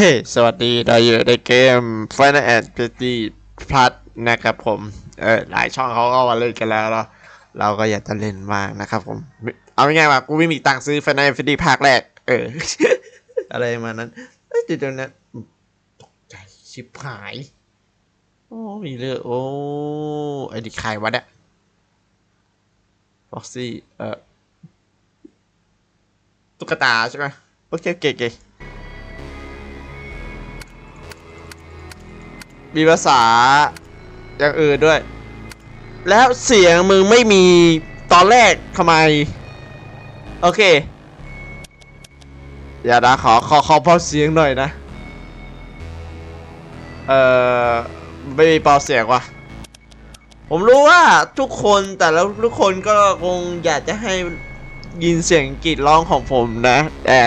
เฮ้สวัสดีเราอยู่ในเกม Final Fantasy Plus นะครับผม เออหลายช่องเขาก็มาเล่นกันแล้วเนาเราก็อยากจะเล่นมากนะครับผม เอาง่ายๆว่ากูไม่มีตังค์ซื้อ Final Fantasy ภาคแรก เออ อะไรประมาณนั้นเอ้ยเดี๋ยวๆนตกใจชิบหาย โอ้ มีเรื่องโอ้ไอ้ดิใครวะเนี่ยฟ็อกซี่ เออตุ๊กตาใช่ไหมโอเคโอเคโอเค มีภาษาอย่างอื่นด้วย แล้วเสียงมึงไม่มีตอนแรกทำไม โอเค อย่านะขอขอขอเบาเสียงหน่อยนะ เอ่อ ไม่มีเบาเสียงว่ะ ผมรู้ว่าทุกคนแต่แล้วทุกคนก็คงอยากจะให้ยินเสียงกรีดร้องของผมนะ แต่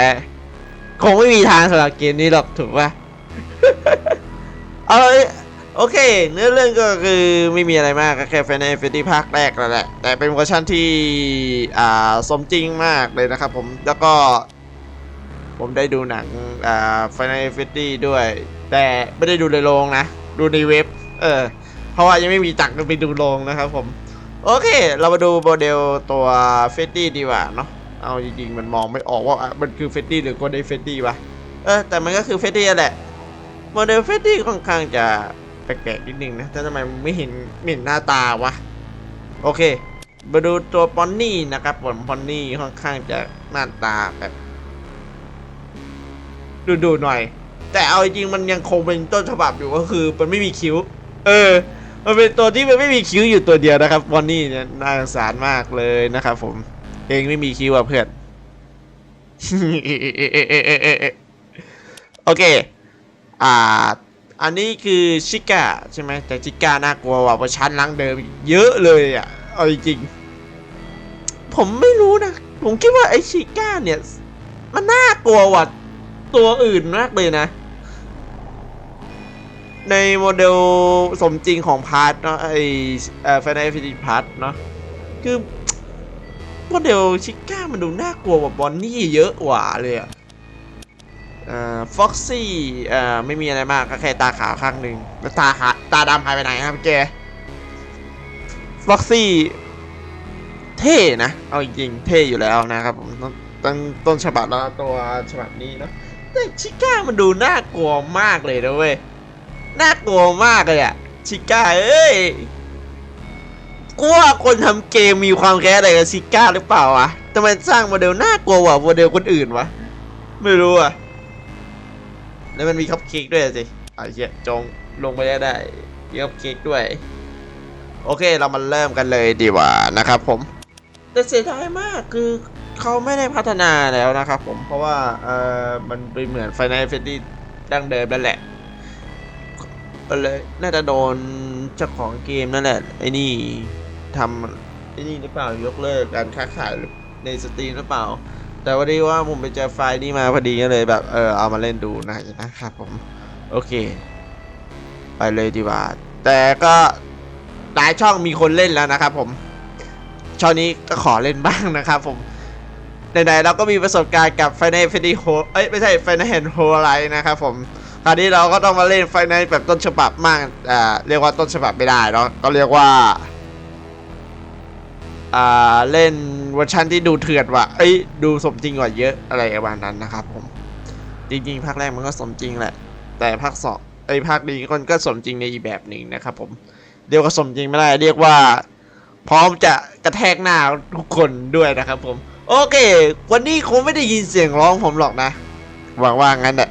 คงไม่มีทางสำหรับเกมนี้หรอกถูกปะเอา โอเค เนื้อเรื่องก็คือไม่มีอะไรมากก็แค่ Final Fantasy ภาคแรกนั่นแหละ แต่เป็นเวอร์ชันที่ อ่า สมจริงมากเลยนะครับผมแล้วก็ ผมได้ดูหนัง อ่า Final Fantasy ด้วย แต่ไม่ได้ดูในโรงนะ ดูในเว็บ เออ เพราะว่ายังไม่มีตังค์ไปดูโรงนะครับผม โอเค เรามาดูโมเดลตัวเฟตตี้ดีกว่าเนาะเอาจริงๆ มันมองไม่ออกว่ามันคือเฟตตี้หรือโกลเด้นเฟตตี้วะ เออแต่มันก็คือเฟตตี้แหละ โมเดลเฟตตี้ค่อนข้างจะ แปลกๆนิดนึงนะแต่ทำไมไม่เห็นไม่เห็นหน้าตาวะ โอเค มาดูตัวปอนนี่นะครับผมปอนนี่ค่อนข้างจะหน้าตาแบบดูๆหน่อย แต่เอาจริงมันยังคงเป็นต้นฉบับอยู่ก็คือ มันไม่มีคิ้ว เออ มันเป็นตัวที่มันไม่มีคิ้วอยู่ตัวเดียวนะครับปอนนี่เนี่ยน่าสงสารมากเลยนะครับผม เองไม่มีคิ้วอะเพื่อนโอเค อ่า อันนี้คือชิก้าใช่ไหมแต่ชิก้าน่ากลัวกว่าเวอร์ชันลังเดิมเยอะเลยอะเอาจริง ผมไม่รู้นะ ผมคิดว่าไอชิก้าเนี่ย มันน่ากลัวกว่าตัวอื่นมากเลยนะ ในโมเดลสมจริงของพาร์ทเนาะไอแฟนไอฟินิพาร์ทเนาะคือโมเดลชิก้ามันดูน่ากลัวกว่าบอนนี่เยอะกว่าเลยอะอ่า ฟ็อกซี่ไม่มีอะไรมากก็แค่ตาขาวข้างหนึ่งแล้วตาขาตาดำหายไปไหนครับแกฟ็อกซี่เท่นะ เอาจริงเท่อยู่แล้วนะครับผมต้นต้นต้นฉบับแล้วตัวฉบับนี้เนอะแต่ชิก้ามันดูน่ากลัวมากเลยนะเว้ยน่ากลัวมากเลยอะชิก้าเอ้ยกูว่าคนทำเกมมีความแค้นอะไรกับชิก้าหรือเปล่าวะทำไมสร้างโมเดลน่ากลัวกว่าโมเดลคนอื่นวะไม่รู้อะ แล้วมันมีคัพเค้กด้วยสิไอ้เหี้ยจงลงไปได้ได้มีคัพเค้กด้วย โอเคเรามาเริ่มกันเลยดีกว่านะครับผม แต่เสียดายมากคือเขาไม่ได้พัฒนาแล้วนะครับผมเพราะว่าเออมันเป็นเหมือน Final Fantasy ดั้งเดิมนั่นแหละก็เลยน่าจะโดนเจ้าของเกมนั่นแหละไอ้นี่ทำไอ้นี่หรือเปล่ายกเลิกการค้าขายในสตรีมหรือเปล่า แต่วันนี้ว่าผมไปเจอไฟล์นี้มาพอดีก็เลยแบบเออเอามาเล่นดูหนะนะครับผม โอเค ไปเลยดีกว่า แต่ก็หลายช่องมีคนเล่นแล้วนะครับผม ช่องนี้ก็ขอเล่นบ้างนะครับผมไหนๆเราก็มีประสบการณ์กับ Final Fantasy เอ้ยไม่ใช่ Final Hand h o l i นะครับผมคราวนี้เราก็ต้องมาเล่น Final แบบต้นฉบับมากอ่าเรียกว่าต้นฉบับไม่ได้เนาะก็เรียกว่าอ่าเล่น เวอร์ชันที่ดูเถื่อนว่ะ เอ้ยดูสมจริงกว่าเยอะอะไรประมาณนั้นนะครับผม จริงๆ ภาคแรกมันก็สมจริงแหละ แต่ภาคสองไอ้ภาคนี้มันก็สมจริงในอีกแบบหนึ่งนะครับผม เรียกว่าสมจริงไม่ได้ เรียกว่า พร้อมจะกระแทกหน้าทุกคนด้วยนะครับผม โอเค วันนี้คงไม่ได้ยินเสียงร้องผมหรอกนะ หวังว่างั้นแหละ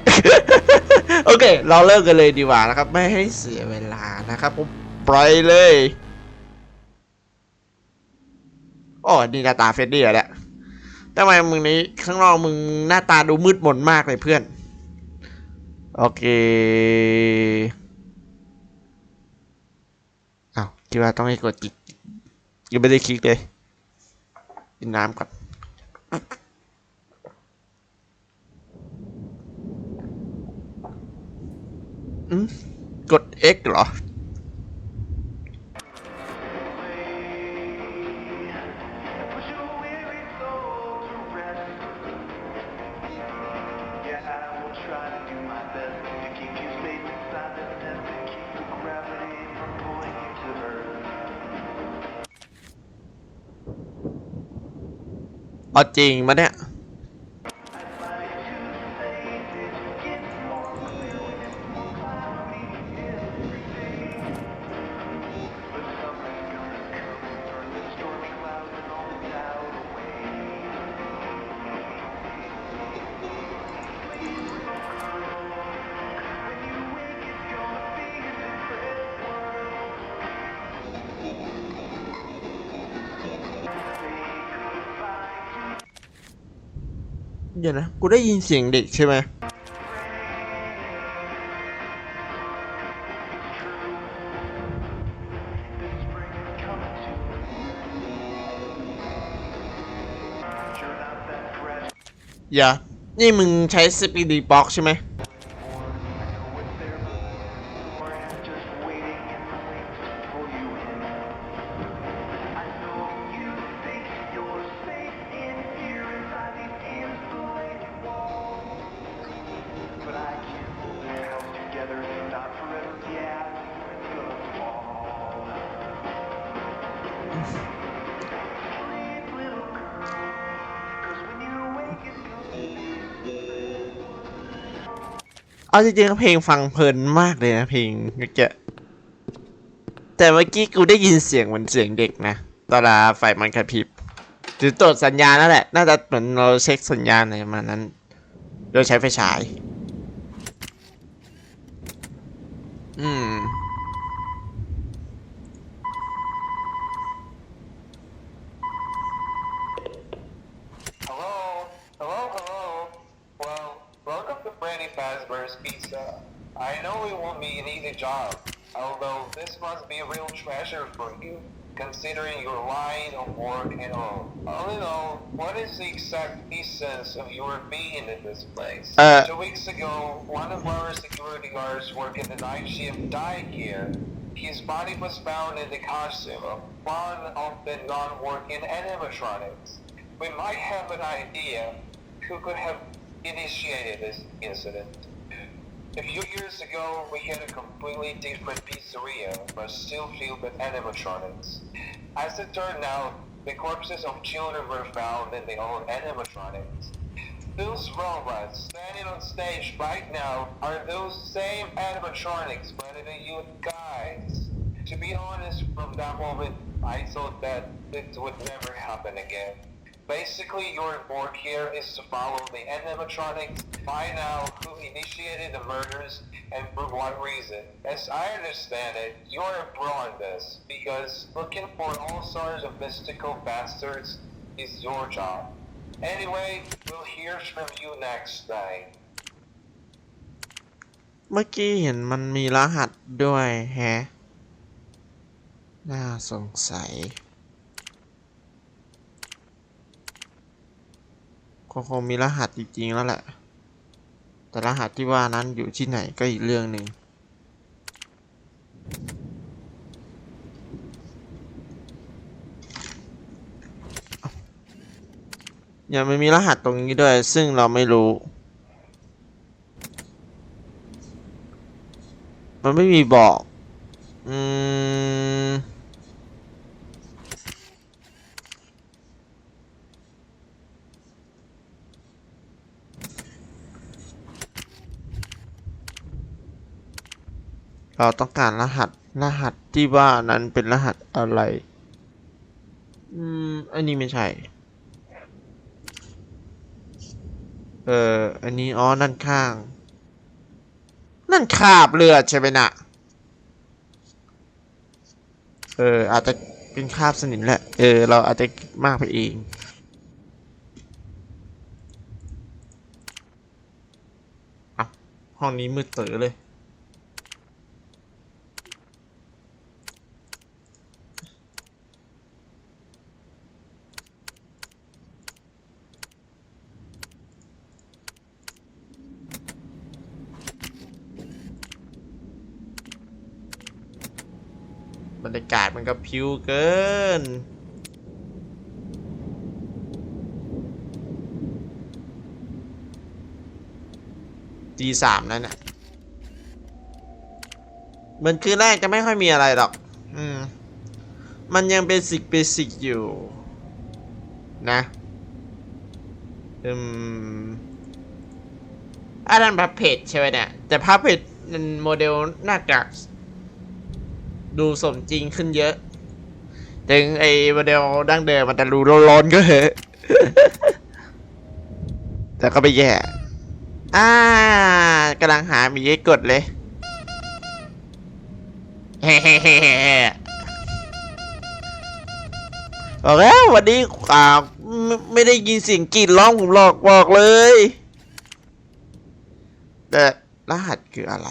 โอเค เราเริ่มกันเลยดีกว่านะครับ ไม่ให้เสียเวลานะครับผม ปล่อยเลย อ้นี่หน้าตาเฟรดดี้แหละทำไมมึงนี้ข้างนอกมึงหน้าตาดูมืดมนมากเลยเพื่อน โอเคเอาคิดว่าต้องให้กดอีกยังไม่ได้คลิกเลยกินน้ำก่อนอืมกด X เหรอ เอาจริงมาเนี่ย เดี๋ยวนะ กูได้ยินเสียงเด็กใช่ไหมอย่า นี่มึงใช้สปีดีบ็อกใช่ไหม เอาจริงๆเพลงฟังเพลินมากเลยนะเพลงเมื่อกี้แต่เมื่อกี้กูได้ยินเสียงเหมือนเสียงเด็กนะตอนลาไฟมันกระพริบหรือตรวจสัญญาณนั่นแหละ น่าจะเหมือนเราเช็คสัญญาณอะไรมานั้น โดยใช้ไฟฉาย อืม It won't be an easy job, although this must be a real treasure for you, considering your line of work and all. All in all, what is the exact essence of your being in this place? Uh, Two weeks ago, one of our security guards working the night shift died here. His body was found in the costume of one of the non-working animatronics. We might have an idea who could have initiated this incident. A few years ago, we had a completely different pizzeria, but still filled with animatronics. As it turned out, the corpses of children were found in the old animatronics. Those robots standing on stage right now are those same animatronics, but in a you guys. To be honest, from that moment, I thought that it would never happen again. Basically, your work here is to follow the animatronics, find out who initiated the murders, and for what reason. As I understand it, you're a pro on this, because looking for all sorts of mystical bastards is your job. Anyway, we'll hear from you next time. เมื่อกี้เห็นมันมีรหัสด้วยแฮะ น่าสงสัย คงคงมีรหัสจริงๆแล้วแหละ แต่รหัสที่ว่านั้นอยู่ที่ไหนก็อีกเรื่องหนึ่งยังไม่มีรหัสตรงนี้ด้วย ซึ่งเราไม่รู้ มันไม่มีบอก อืม เราต้องการรหัสรหัสที่ว่านั้นเป็นรหัสอะไร อืม อันนี้ไม่ใช่ เอออันนี้ อ๋อ นั่นข้าง นั่นคาบเลือดใช่ไหมนะเออ อาจจะเป็นคาบสนิมแหละ เออ เราอาจจะมากไปเองห้องนี้มืดเต๋อเลย บรรยากาศมันก็พิวเกินตีสามนั่นน่ะเหมือนคืนแรกจะไม่ค่อยมีอะไรหรอก อืม มันยังเบสิกเบสิกอยู่ นะอืมอันนั้นพับเพจใช่ไหมเนี่ย แต่พับเพจมันโมเดลหน่าจะดูสมจริงขึ้นเยอะ ถึงไอ้โมเดลดั้งเดิมมันจะรูร้อนๆก็เหอะแต่ก็ไม่แย่ อ่ากำลังหามีให้กดเลย เฮ้ๆบอกแล้ววันนี้อ่าไม่ไม่ได้ยินเสียงกรีดร้องผมหรอกบอกเลย แต่รหัสคืออะไร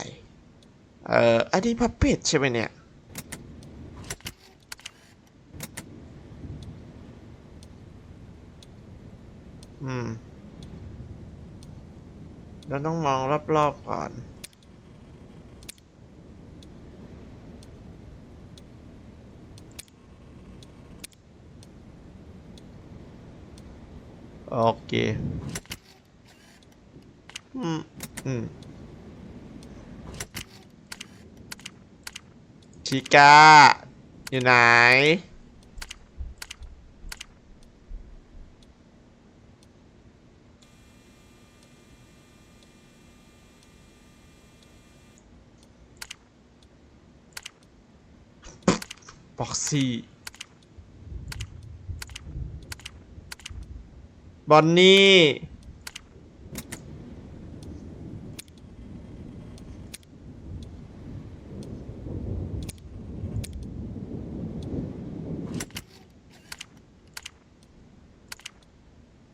เอ่อ อันนี้พับเพจใช่ไหมเนี่ย อืม เราต้องมองรอบๆก่อน โอเค อืม อืมชิก้า อยู่ไหน บอกซี่บอนนี่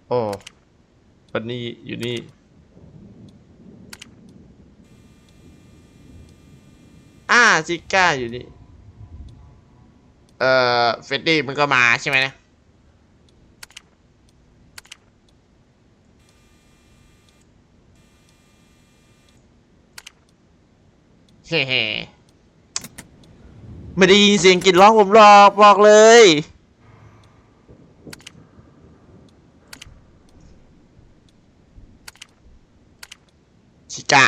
โอ้บอนนี่อยู่นี่อ่าจิก้าอยู่นี่ เอ่อเฟดดี้มันก็มาใช่ไหมนะเฮ้ๆไม่ได้ยินเสียงกรีดร้องผมหรอกบอกเลย ชิกะ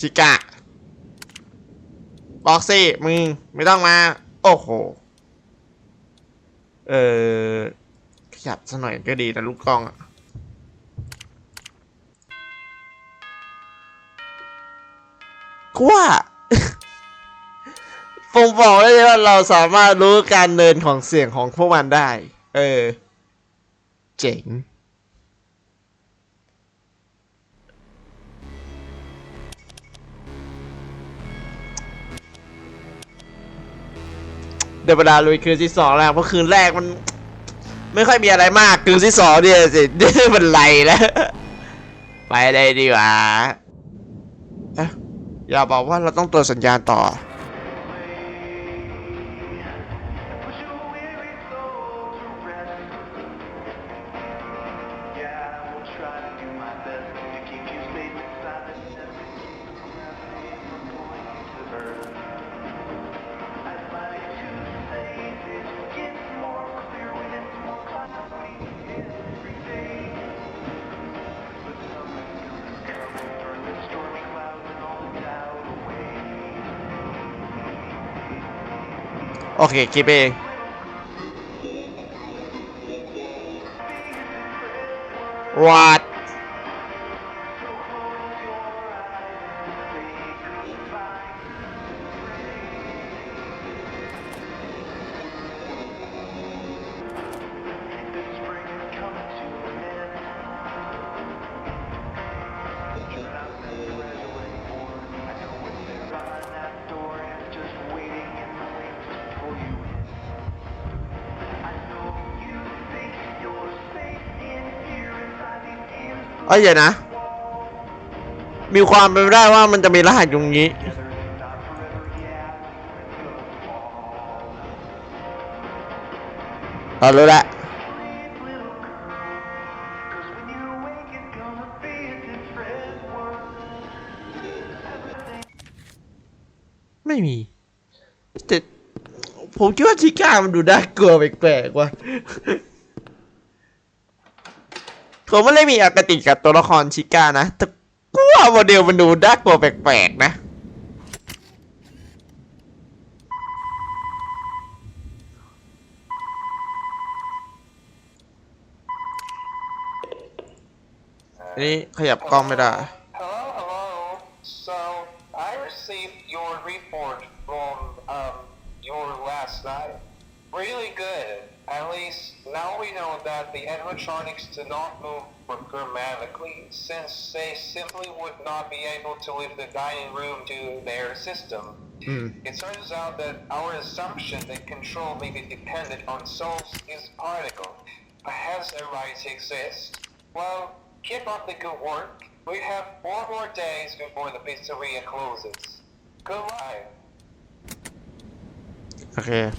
ชิกะ บอกสิมึง ไม่ต้องมา โอ้โห เออขยับซะหน่อยก็ดีนะลูกกล้องอะกว่าผมบอกได้เลยว่าเราสามารถรู้การเดินของเสียงของพวกมันได้ เออ เจ๋ง เดี๋ยวเวลาลุยคืนที่สองแล้วเพราะคืนแรกมัน ไม่ค่อยมีอะไรมากคืนที่สองเนี่ยสิมันไหลแล้วไปได้ดีกว่าเอ๊ะอย่าบอกว่าเราต้องตัวจสัญญาณต่อ โอเคคลิปเอง เอ้ยเดี๋ยวนะ มีความเป็นไปได้ว่ามันจะมีรหัสอยู่ตรงนี้เรารู้แล้วไม่มีแต่ผมคิดว่าชิก้ามันดูน่ากลัวแปลกๆว่ะ ผมไม่ได้มีอคติกับตัวละครชิก้านะแต่กูว่าโมเดลมันดูน่ากลัวแปลกๆนะนนี้ขยับกล้องไม่ได้ Hello, hello. So I received your report from um your last night. Really good. At least now we know that the animatronics do not move programmatically, since they simply would not be able to leave the dining room to their system. Mm. It turns out that our assumption that control may be dependent on souls is particle, perhaps a right to exist. Well, keep up the good work. We have four more days before the pizzeria closes. Goodbye. Okay.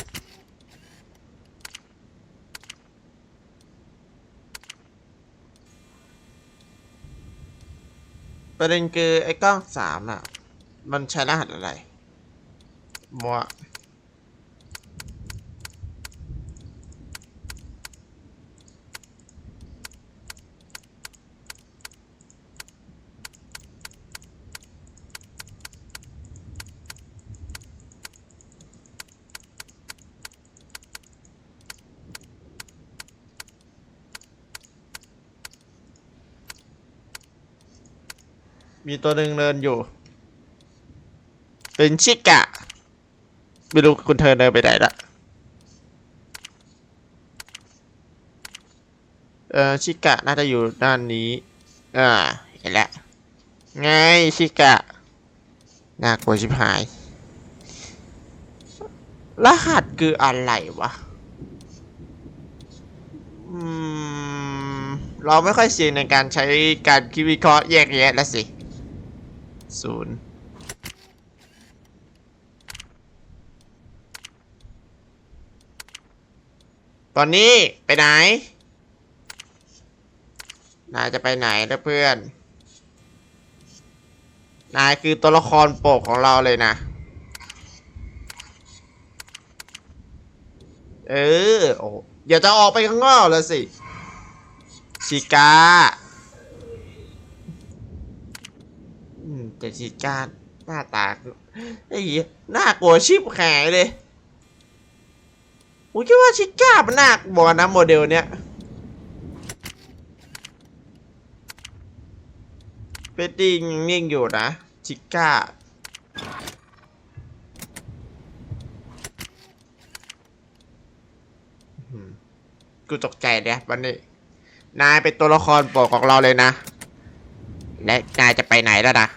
ประเด็นคือไอ้กล้องสามอะ มันใช้รหัสอะไรมัว มีตัวหนึ่งเดินอยู่ เป็นชิกะ ไม่รู้คุณเธอเดินไปไหนละเออชิกะน่าจะอยู่ด้านนี้ อ่า เห็นแล้วไงชิกะ น่ากลัวชิบหาย รหัสคืออะไรวะ อืม เราไม่ค่อยเสี่ยงในการใช้การคิดวิเคราะห์แยกแยะแล้วสิ ศูนย์ตอนนี้ไปไหน นายจะไปไหนนะเพื่อน นายคือตัวละครโปกของเราเลยนะ เออ โอ้อย่าจะออกไปข้างนอกแล้วสิ ชิกา อืม แต่ชิก้าหน้าตาไอ้หี้ยน่ากลัวชิบหายเลยผมคิดว่าชิก้ามันน่ากลัวนะโมเดลเนี้ยเปตติ้งยังนิ่งอยู่นะชิก้ากูตกใจเนี่ยวันนี้ นายเป็นตัวละครโปรดของเราเลยนะ และนายจะไปไหนแล้วนะ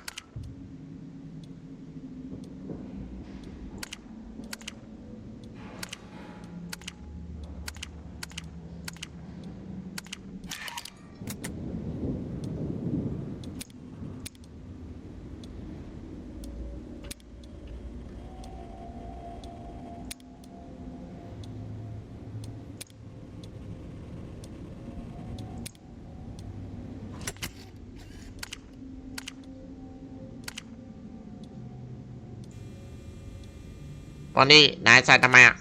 อนนี้นายใส่ทำไมอะ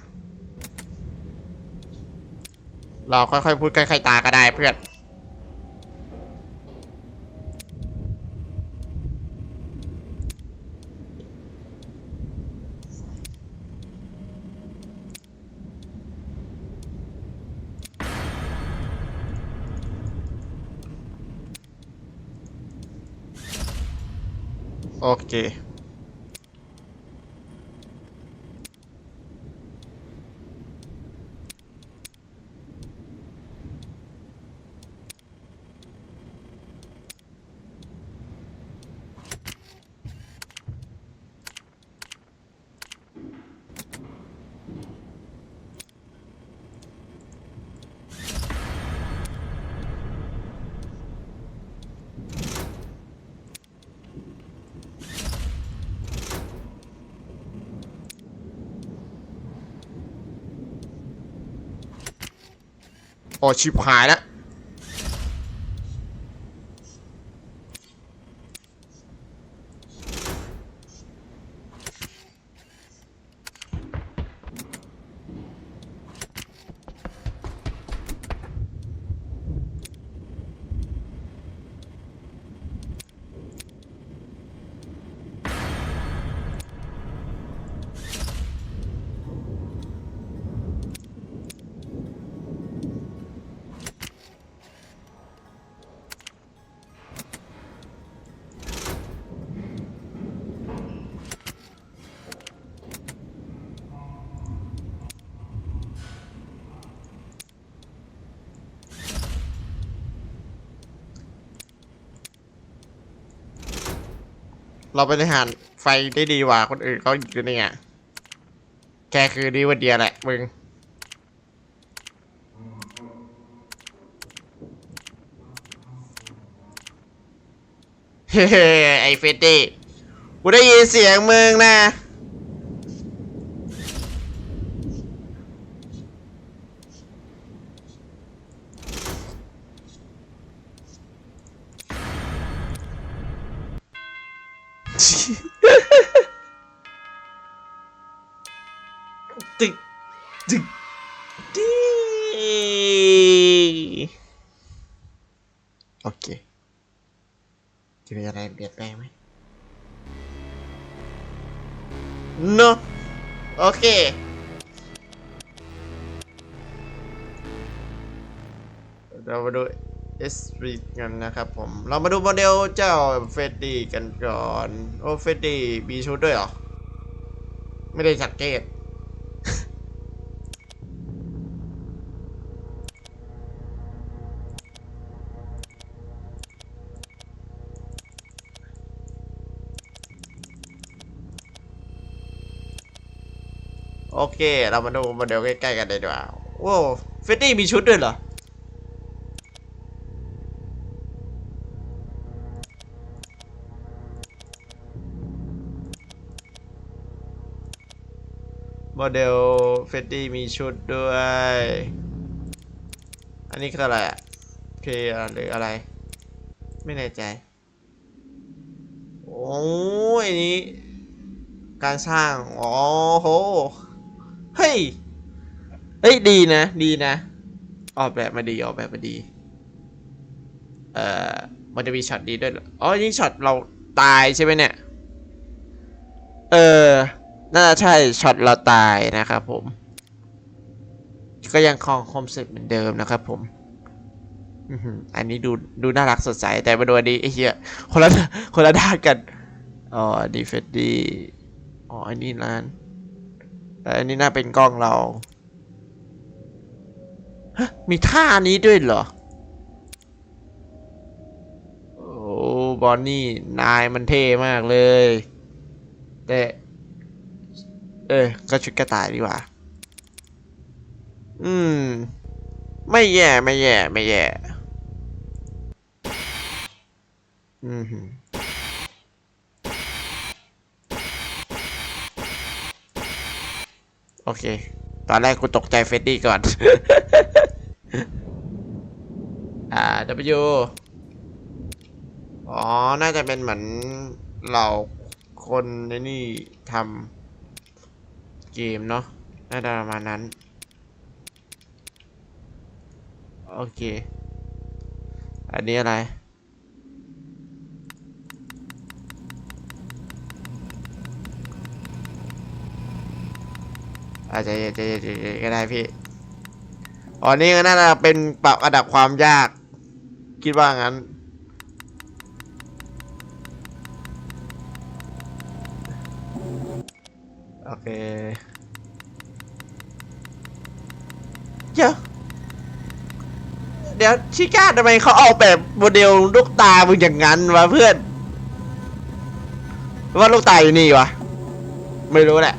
เราค่อยๆพูดใกล้ๆตาก็ได้เพื่อน โอเค อชิบหายแล้ว เราบริหารไฟได้ดีกว่าคนอื่นเขาอยู่เนี่ยแกคือดีวันเดียวแหละมึง เฮ้ไอเฟตตี้กูได้ยินเสียงมึงนะ Ding, ding, ding. Oke. Kita nyalain BPM. Ya? No. Oke. Okay. Udah udah. เรามาดู S r e กันนะครับผม เรามาดูโมเดลเจ้าเฟดดี้กันก่อน โอ้เฟดดี้มีชุดด้วยเหรอ ไม่ได้สังเกตโอเค เรามาดูโมเดลใกล้ๆกันเลยดีกว่าโว้เฟดดี้มีชุดด้วยเหรอ โมเดลเฟดดี้มีชุดด้วย อันนี้คืออะไรอะเพย์หรืออะไร ไม่แน่ใจ โอ้ยอันนี้ การสร้าง อ๋อโห เฮ้ย เฮ้ย ดีนะ ดีนะ ออกแบบมาดี ออกแบบมาดี เอ่อ มันจะมีช็อตดีด้วย อ๋อ นี่ช็อตเราตายใช่ไหมเนี่ย เออ น่าจะใช่ช็อตเราตายนะครับผม ก็ยังคลองคอมเซ็ปต์เหมือนเดิมนะครับผมอันนี้ดูดูน่ารักสดใส แต่มาดูอันนี้ไอ้เหี้ยคนละคนละด้านกันอ๋อดีเฟดดี้อ๋ออันนี้ร้านแต่อันนี้น่าเป็นกล้องเราฮะมีท่านี้ด้วยเหรอ โอ้บอนนี่ นายมันเท่มากเลย แต่ เออ ก็ชุดกระต่ายดีกว่า อืม ไม่แย่ไม่แย่ไม่แย่ อืมโอเค ตอนแรกกูตกใจเฟดดี้ก่อน อ่า W อ๋อ น่าจะเป็นเหมือนเราคนในนี่ทำ เกมเนาะน่าจะประมาณนั้น โอเค อันนี้อะไร อาจจะจะจะจะจะก็ได้พี่อ๋อนี่ก็น่าจะเป็นปรับระดับความยาก คิดว่างั้น เคเดี๋ยวเดี๋ยวชิก้าทำไมเขาออกแบบโมเดลลูกตามึงอย่างนั้นวะเพื่อน ว่าลูกตาอยู่นี่วะ ไม่รู้แหละ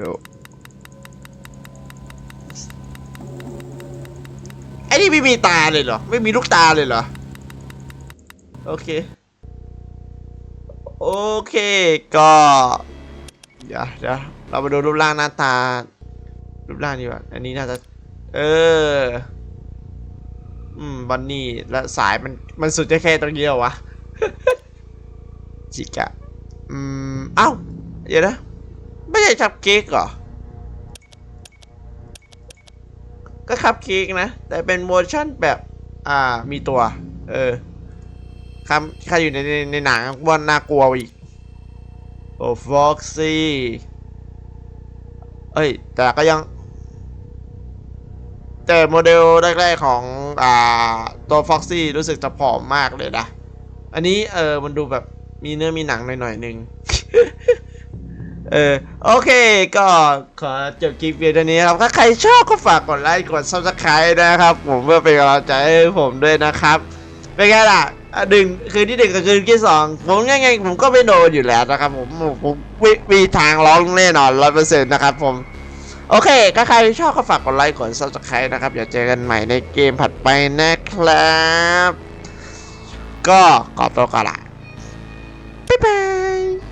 ดูไอ้นี่ไม่มีตาเลยเหรอ ไม่มีลูกตาเลยเหรอ โอเค โอเคก็ เดี๋ยวเดี๋ยวเรามาดูรูปร่างหน้าตา รูปร่างดีกว่า อันนี้น่าจะ เออ อืมบันนี่และสายมันมันสุดจะแค่ตรงเหรอววะ จิกะ อืม เอ้า เดี๋ยวนะ ไม่ใช่คัพเค้กเหรอ ก็คัพเค้กนะ แต่เป็นเวอร์ชั่นแบบ อ่า มีตัว เออคำใครอยู่ในในในหนังว่าน่ากลัวอีก อ้ฟ็อกซี่เอ้ย แต่ก็ยัง แต่โมเดลแรกๆของอ่าตัวฟ็อกซี่รู้สึกจะผอมมากเลยนะ อันนี้เออมันดูแบบมีเนื้อมีหนังหน่อยๆหนึ่งเออโอเคก็ขอจบคลิปเพียงเท่านี้ครับ ถ้าใครชอบก็ฝากกดไลค์กด subscribe นะครับ ผมเพื่อเป็นกำลังใจให้ผมด้วยนะครับ เป็นไงล่ะ อะหนึ่งคืนที่หนึ่งกับคืนที่สองผมยังไงผมก็ไม่โดนอยู่แล้วนะครับผมผมผมมีทางร้องแน่นอนร้อยเปอร์เซ็นต์นะครับผมโอเคก็ใครชอบก็ฝากกดไลค์กดซับสไครต์นะครับอย่าเจอกันใหม่ในเกมผัดไปนะครับ ก็ขอตัวก่อนละบ๊ายบาย